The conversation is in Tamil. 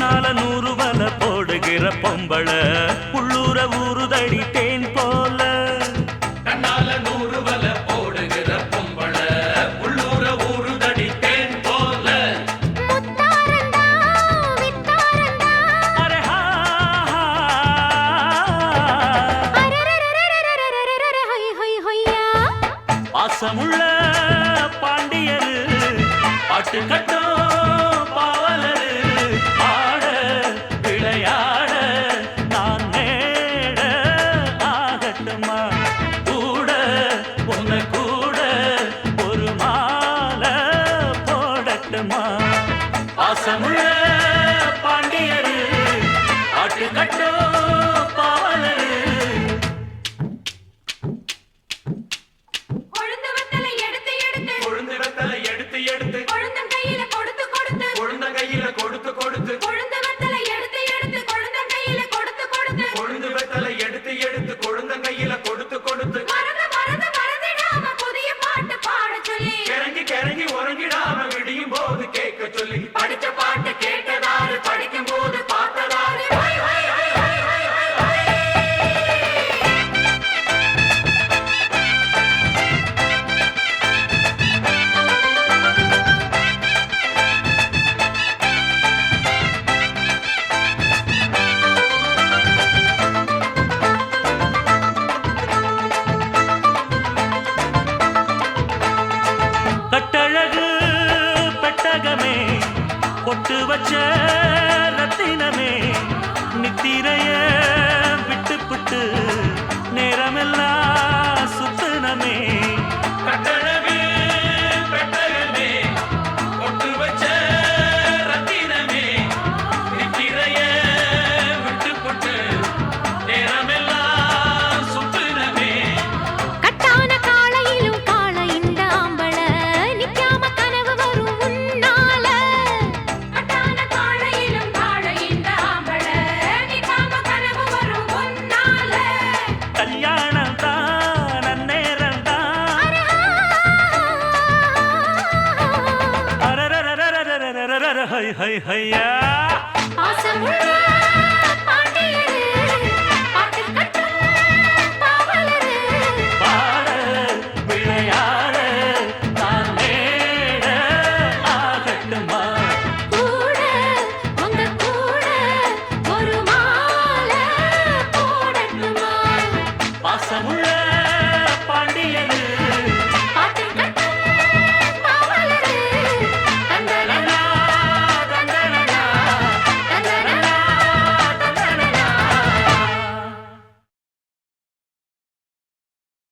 பின்னால நூறு வல போடுகிற பொம்பள. உள்ளூர ஊறுதடி தேன் போல. கண்ணால நூறு வல போடுகிற பொம்பள. பாண்டியர் பாட்டு கேட்க சொல்லி பொட்டு வச்ச ரத்தினமே நித்திரையே रे है है हैया